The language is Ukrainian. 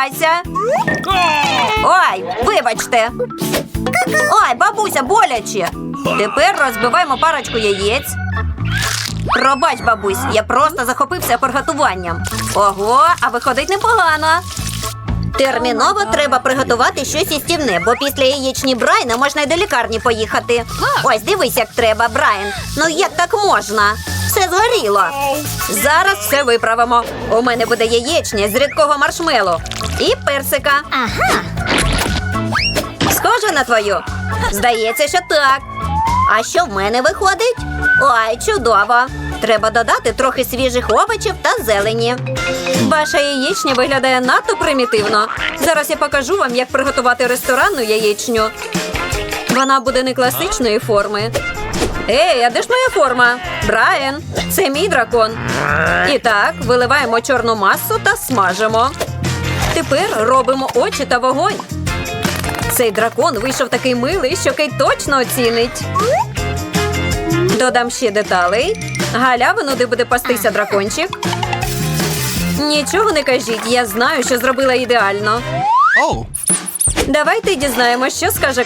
Тримайся. Ой, вибачте. Ой, бабуся, боляче. Тепер розбиваємо парочку яєць. Пробач, бабусь, я просто захопився приготуванням. Ого, а виходить непогано. Терміново треба приготувати щось істівне, бо після яєчні Брайна можна й до лікарні поїхати. Ось дивись, як треба, Брайан. Ну як так можна? Все згоріло. Зараз все виправимо. У мене буде яєчня з рідкого маршмелу і персика. Ага. Схоже на твою? Здається, що так. А що в мене виходить? Ой, чудово. Треба додати трохи свіжих овочів та зелені. Ваша яєчня виглядає надто примітивно. Зараз я покажу вам, як приготувати ресторанну яєчню. Вона буде не класичної форми. Ей, а де ж моя форма? Брайан, це мій дракон. І так, виливаємо чорну масу та смажимо. Тепер робимо очі та вогонь. Цей дракон вийшов такий милий, що Кейт точно оцінить. Додам ще деталей. Галявину, де буде пастися дракончик. Нічого не кажіть, я знаю, що зробила ідеально. Oh. Давайте дізнаємося, що скаже